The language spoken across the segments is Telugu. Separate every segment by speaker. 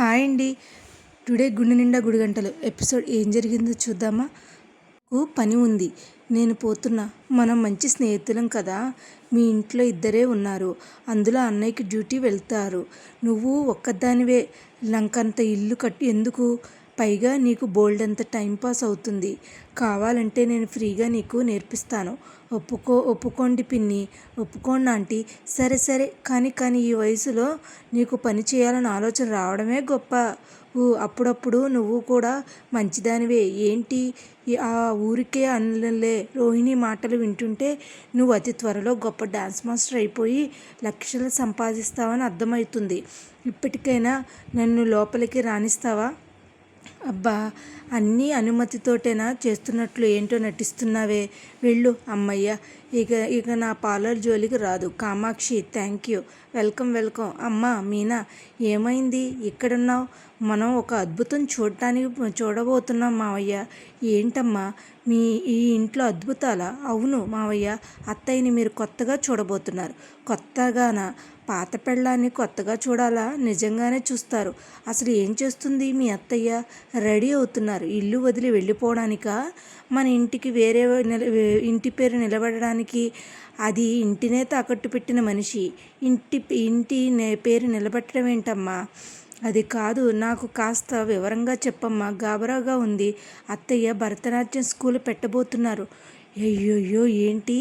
Speaker 1: హాయ్ అండి. టుడే గుండె నిండా గుడి గంటలు ఎపిసోడ్ ఏం జరిగిందో చూద్దామా? నాకు పని ఉంది. నేను పోతున్నా. మనం మంచి స్నేహితులం కదా. మీ ఇంట్లో ఇద్దరే ఉన్నారు. అందులో అన్నయ్యకి డ్యూటీ వెళ్తారు. నువ్వు ఒక్కదానివే. లంకంత ఇల్లు కట్టి ఎందుకు? పైగా నీకు బోల్డ్ అంత టైంపాస్ అవుతుంది. కావాలంటే నేను ఫ్రీగా నీకు నేర్పిస్తాను. ఒప్పుకో ఒప్పుకోండి పిన్ని. ఒప్పుకోండి ఆంటీ. సరే సరే. కానీ కానీ ఈ వయసులో నీకు పని చేయాలని ఆలోచన రావడమే గొప్ప. అప్పుడప్పుడు నువ్వు కూడా మంచిదానివే. ఏంటి? ఆ ఊరికే అనలే రోహిణి మాటలు వింటుంటే నువ్వు అతి త్వరలో గొప్ప డ్యాన్స్ మాస్టర్ అయిపోయి లక్షలు సంపాదిస్తావని అర్థమవుతుంది. ఇప్పటికైనా నన్ను లోపలికి రాణిస్తావా అబ్బా అన్నీ అనుమతితోటేనా చేస్తున్నట్లు ఏంటో నటిస్తున్నావే. వెళ్ళు అమ్మయ్య ఇక ఇక నా పార్లర్ జోలికి రాదు. Kamakshi thank you welcome welcome. అమ్మ మీనా ఏమైంది? ఇక్కడున్నావు? మనం ఒక అద్భుతం చూడటానికి చూడబోతున్నాం మావయ్య. ఏంటమ్మా? మీ ఈ ఇంట్లో అద్భుతాలా? అవును మావయ్య అత్తయ్యని మీరు కొత్తగా చూడబోతున్నారు. కొత్తగానా? పాత పెళ్ళాన్ని కొత్తగా చూడాలా? నిజంగానే చూస్తారు. అసలు ఏం చేస్తుంది మీ అత్తయ్య? రెడీ అవుతున్నారు. ఇల్లు వదిలి వెళ్ళిపోవడానికా? మన ఇంటికి వేరే ఇంటి పేరు నిలబడడానికి? అది ఇంటినే తాకట్టు పెట్టిన మనిషి. ఇంటి ఇంటి పేరు నిలబెట్టడం ఏంటమ్మా? అది కాదు నాకు కాస్త వివరంగా చెప్పమ్మా. గాబరాగా ఉంది. అత్తయ్య భరతనాట్యం స్కూల్ పెట్టబోతున్నారు. అయ్యోయ్యో ఏంటి?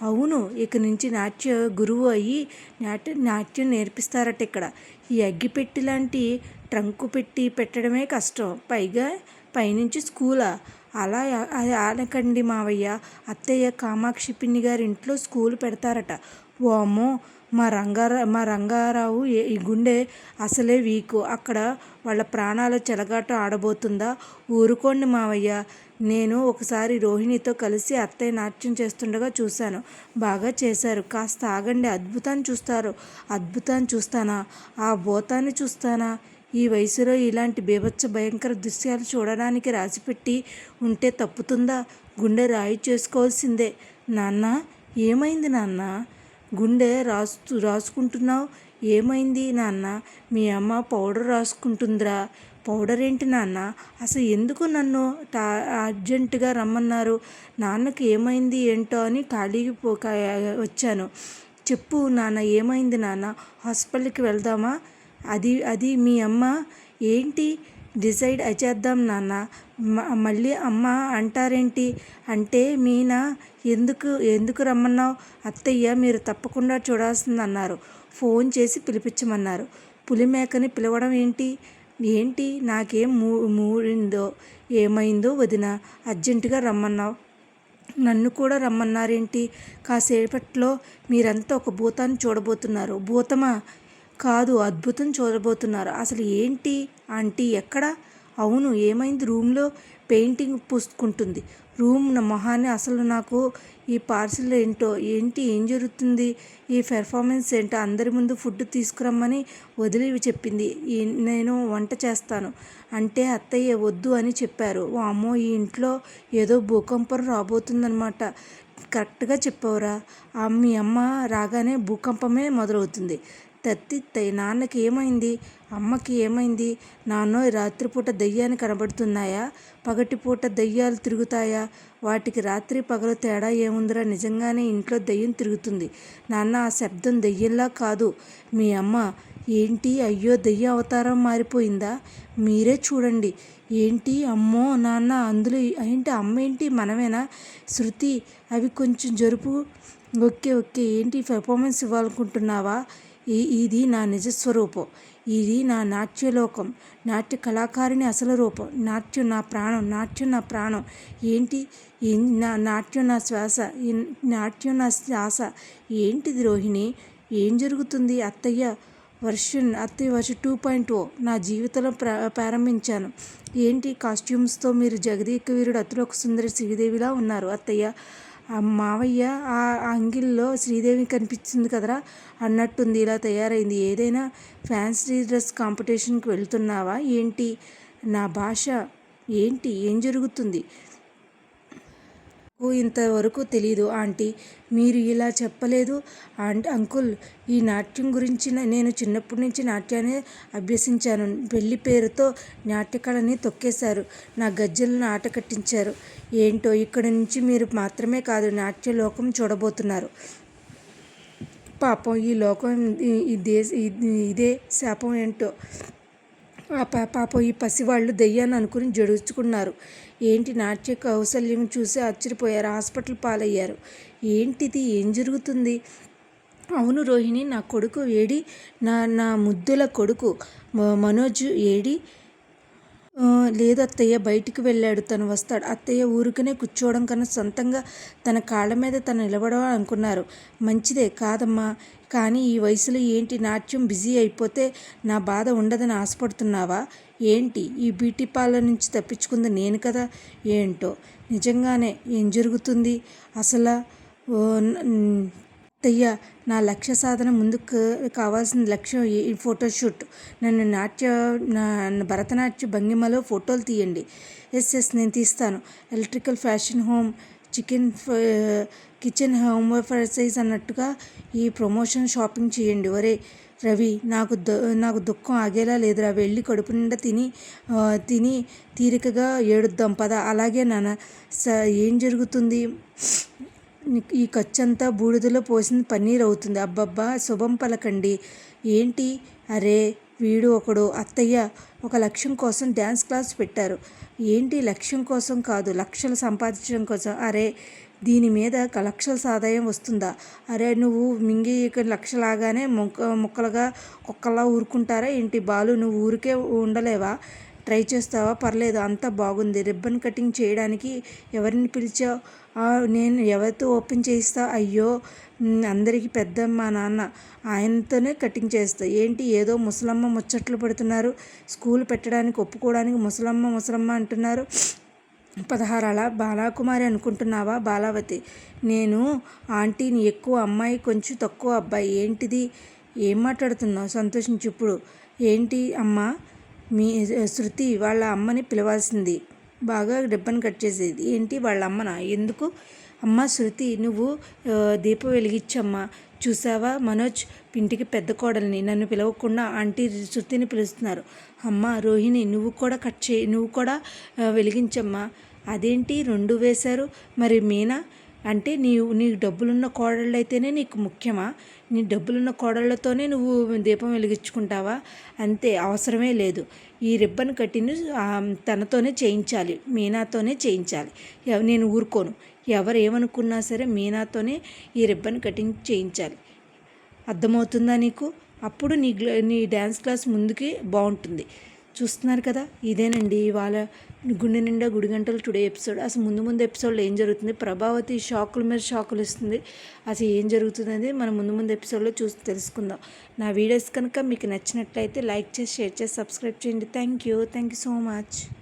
Speaker 1: అవును ఇక నుంచి నాట్య గురువు అయ్యి నాట్య నాట్యం నేర్పిస్తారట ఇక్కడ. ఈ అగ్గిపెట్టి లాంటి ట్రంకు పెట్టి పెట్టడమే కష్టం. పైగా పైనుంచి స్కూలా. అలా ఆనకండి మావయ్య. అత్తయ్య కామాక్షి పిన్ని గారి ఇంట్లో స్కూల్ పెడతారట. ఓ అమ్మో మా రంగారా మా రంగారావు ఈ గుండె అసలే వీకు. అక్కడ వాళ్ళ ప్రాణాల చెలగాట ఆడబోతుందా? ఊరుకోండి మావయ్య. నేను ఒకసారి రోహిణితో కలిసి అత్తయ్య నాట్యం చేస్తుండగా చూశాను. బాగా చేశారు. కాస్త ఆగండి అద్భుతాన్ని చూస్తారు. అద్భుతాన్ని చూస్తానా? ఆ భూతాన్ని చూస్తానా? ఈ వయసులో ఇలాంటి బీభత్స భయంకర దృశ్యాలు చూడడానికి రాసిపెట్టి ఉంటే తప్పుతుందా? గుండె రాయి చేసుకోవాల్సిందే. నాన్న ఏమైంది నాన్న? గుండె రాసు రాసుకుంటున్నావు? ఏమైంది నాన్న? మీ అమ్మ పౌడర్ రాసుకుంటుందిరా. పౌడర్ ఏంటి నాన్న? అసలు ఎందుకు నన్ను టా అర్జెంటుగా రమ్మన్నారు? నాన్నకి ఏమైంది ఏంటో అని ఖాళీకి పో వచ్చాను. చెప్పు నాన్న ఏమైంది నాన్న? హాస్పిటల్కి వెళ్దామా? అది అది మీ అమ్మ? ఏంటి? డిసైడ్ చేద్దాం నాన్న. మళ్ళీ అమ్మ అంటారేంటి? అంటే మీనా? ఎందుకు ఎందుకు రమ్మన్నావు? అత్తయ్య మీరు తప్పకుండా చూడాల్సిందన్నారు. ఫోన్ చేసి పిలిపించమన్నారు. పులిమేకని పిలవడం ఏంటి? ఏంటి? నాకేం మూ మూడిందో ఏమైందో వదిన అర్జెంటుగా రమ్మన్నావు. నన్ను కూడా రమ్మన్నారేంటి? కాసేపట్లో మీరంతా ఒక భూతాన్ని చూడబోతున్నారు. భూతమా? కాదు అద్భుతం చూడబోతున్నారు. అసలు ఏంటి? ఆంటీ ఎక్కడ? అవును ఏమైంది? రూమ్లో పెయింటింగ్ పూసుకుంటుంది. రూమ్ మొహాన్ని అసలు నాకు ఈ పార్సిల్ ఏంటో ఏంటి ఏం జరుగుతుంది? ఈ పెర్ఫార్మెన్స్ ఏంటో అందరి ముందు ఫుడ్ తీసుకురమ్మని వదిలి చెప్పింది. నేను వంట చేస్తాను. అంటే అత్తయ్య వద్దు అని చెప్పారు. అమ్మో ఈ ఇంట్లో ఏదో భూకంపం రాబోతుందనమాట కరెక్ట్గా చెప్పవరా? మీ అమ్మ రాగానే భూకంపమే మొదలవుతుంది. తత్తి నాన్నకి ఏమైంది? అమ్మకి ఏమైంది? నాన్నో రాత్రిపూట దయ్యాన్ని కనబడుతున్నాయా? పగటిపూట దయ్యాలు తిరుగుతాయా? వాటికి రాత్రి పగలు తేడా ఏముందిరా? నిజంగానే ఇంట్లో దయ్యం తిరుగుతుంది. నాన్న ఆ శబ్దం దయ్యంలా కాదు. మీ అమ్మ ఏంటి అయ్యో దయ్య అవతారం మారిపోయిందా? మీరే చూడండి. ఏంటి అమ్మో నాన్న అందులో ఏంటి అమ్మ ఏంటి? మనమేనా? శృతి అవి కొంచెం జరుపు. ఓకే ఓకే ఏంటి? పెర్ఫార్మెన్స్ ఇవ్వాలనుకుంటున్నావా? ఇది నా నిజస్వరూపం. ఇది నా నాట్యలోకం. నాట్య కళాకారిని అసలు రూపం. నాట్యం నా ప్రాణం. నాట్యం నా ప్రాణం. ఏంటి? నా నాట్యం నా శ్వాస. నాట్యం నా శ్వాస. ఏంటిది రోహిణి? ఏం జరుగుతుంది? అత్తయ్య వర్షన్ అత్తయ్య వర్ష టూ పాయింట్ ఓ. నా జీవితంలో ప్ర ప్రారంభించాను. ఏంటి? కాస్ట్యూమ్స్తో మీరు జగదీక వీరుడు అతిలోక సుందరి శ్రీదేవిలా ఉన్నారు. అత్తయ్య ఆ మావయ్య ఆ అంగిల్లో శ్రీదేవి కనిపించింది కదరా అన్నట్టుంది ఇలా తయారైంది. ఏదైనా ఫ్యాన్సీ డ్రెస్ కాంపిటీషన్కి వెళ్తున్నావా? ఏంటి? నా భాష ఏంటి? ఏం జరుగుతుంది? నాకు ఇంతవరకు తెలీదు ఆంటీ. మీరు ఇలా చెప్పలేదు. ఆంటీ అంకుల్ ఈ నాట్యం గురించి నేను చిన్నప్పటి నుంచి నాట్యాన్ని అభ్యసించాను. పెళ్ళి పేరుతో నాట్యకళని తొక్కేశారు. నా గజ్జలను ఆట కట్టించారు. ఏంటో ఇక్కడ నుంచి మీరు మాత్రమే కాదు నాట్య లోకం చూడబోతున్నారు. పాపం ఈ లోకం ఈ- దేశ ఇదే శాపం ఏంటో. ఆ పా పాపం ఈ పసివాళ్ళు దెయ్యాన్ని అనుకుని జడుచుకున్నారు. ఏంటి నాట్య కౌశల్యం చూసి ఆశ్చర్యపోయారు. హాస్పిటల్ పాలయ్యారు. ఏంటిది? ఏం జరుగుతుంది? అవును రోహిణి నా కొడుకు ఏడి నా నా ముద్దుల కొడుకు మనోజ్ ఏడి. లేదు అత్తయ్య బయటికి వెళ్ళాడు. తను వస్తాడు. అత్తయ్య ఊరికనే కూర్చోవడం కన్నా సొంతంగా తన కాళ్ళ మీద తను నిలబడడం అనుకున్నారు మంచిదే కాదమ్మా. కానీ ఈ వయసులో ఏంటి నాట్యం బిజీ అయిపోతే నా బాధ ఉండదని ఆశపడుతున్నావా? ఏంటి? ఈ బ్యూటీ పార్లర్ నుంచి తప్పించుకుంది నేను కదా? ఏంటో? నిజంగానే ఏం జరుగుతుంది? అసలు? ఓ, అత్తయ్య నా లక్ష్య సాధన ముందుకు కావాల్సిన లక్ష్యం ఈ ఈ ఫోటోషూట్. నన్ను నాట్య నా భరతనాట్య భంగిమలో ఫోటోలు తీయండి. ఎస్ ఎస్ నేను తీస్తాను. ఎలక్ట్రికల్ ఫ్యాషన్ హోమ్ చికెన్ ఫ- కిచెన్ హోమ్ సైజ్ అన్నట్టుగా ఈ ప్రమోషన్ షాపింగ్ చేయండి. ఒరే రవి నాకు నాకు దుఃఖం ఆగేలా లేదురా వెళ్ళి కడుపు నిండా తిని తిని తీరికగా ఏడుద్దాం. పద. అలాగే నాన్న స ఏం జరుగుతుంది? ఈ ఖర్చంతా బూడిదలో పోసిన పన్నీర్ అవుతుంది అబ్బబ్బా శుభం పలకండి. ఏంటి? అరే వీడు ఒకడు అత్తయ్య. ఒక లక్ష్యం కోసం డ్యాన్స్ క్లాస్ పెట్టారు. ఏంటి లక్ష్యం కోసం కాదు లక్షలు సంపాదించడం కోసం? అరే దీని మీద లక్షల ఆదాయం వస్తుందా? అరే నువ్వు మింగి లక్షలాగానే మొక్క ముక్కలుగా కుక్కలా ఊరుకుంటారా ఏంటి? బాలు నువ్వు ఊరికే ఉండలేవా? ట్రై చేస్తావా? పర్లేదు అంతా బాగుంది. రిబ్బన్ కటింగ్ చేయడానికి ఎవరిని పిలిచావు? నేను ఎవరితో ఓపెన్ చేయిస్తా? అయ్యో అందరికీ పెద్దమ్మ నాన్న ఆయనతోనే కటింగ్ చేస్తా. ఏంటి? ఏదో ముసలమ్మ ముచ్చట్లు పెడుతున్నారు. స్కూల్ పెట్టడానికి ఒప్పుకోవడానికి ముసలమ్మ ముసలమ్మ అంటున్నారు. పదహారాల? బాలాకుమారి అనుకుంటున్నావా బాలావతి? నేను ఆంటీని ఎక్కువ అమ్మాయి కొంచెం తక్కువ అబ్బాయి. ఏంటిది? ఏం మాట్లాడుతున్నావు? సంతోషించు ఇప్పుడు. ఏంటి అమ్మ? మీ శృతి వాళ్ళ అమ్మని పిలవాల్సింది. బాగా రిబ్బన్ కట్ చేసేది. ఏంటి? వాళ్ళ అమ్మన? ఎందుకు? అమ్మ శృతి నువ్వు దీపం వెలిగించమ్మా. చూసావా మనోజ్? ఇంటికి పెద్ద కోడల్ని. నన్ను పిలవకుండా ఆంటీ శృతిని పిలుస్తున్నారు. అమ్మ రోహిణి నువ్వు కూడా కట్ చేయి నువ్వు కూడా వెలిగించమ్మా. అదేంటి? రెండు వేశారు. మరి మీనా? అంటే నీ నీకు డబ్బులున్న కోడళ్ళు అయితేనే నీకు ముఖ్యమా? నీ డబ్బులున్న కోడళ్ళతోనే నువ్వు దీపం వెలిగించుకుంటావా? అంతే అవసరమే లేదు. ఈ రిబ్బన్ కట్టిని తనతోనే చేయించాలి మీనాతోనే చేయించాలి. ఎవ- నేను ఊరుకోను. ఎవరు ఏమనుకున్నా సరే మీనాతోనే ఈ రిబ్బన్ కటింగ్ చేయించాలి. అర్థమవుతుందా నీకు? అప్పుడు నీ నీ డ్యాన్స్ క్లాస్ ముందుకి బాగుంటుంది. చూస్తున్నారు కదా? ఇదేనండి ఇవాళ గుండె నిండా గుడి గంటలు టుడే ఎపిసోడ్. అసలు ముందు ముందు ఎపిసోడ్లో ఏం జరుగుతుంది? ప్రభావతి షాకుల మీద షాకులు ఇస్తుంది అసలు ఏం జరుగుతుంది అనేది మనం ముందు ముందు ఎపిసోడ్లో చూసి తెలుసుకుందాం. నా వీడియోస్ కనుక మీకు నచ్చినట్లయితే లైక్ చేసి షేర్ చేసి సబ్స్క్రైబ్ చేయండి. Thank you. Thank you so much.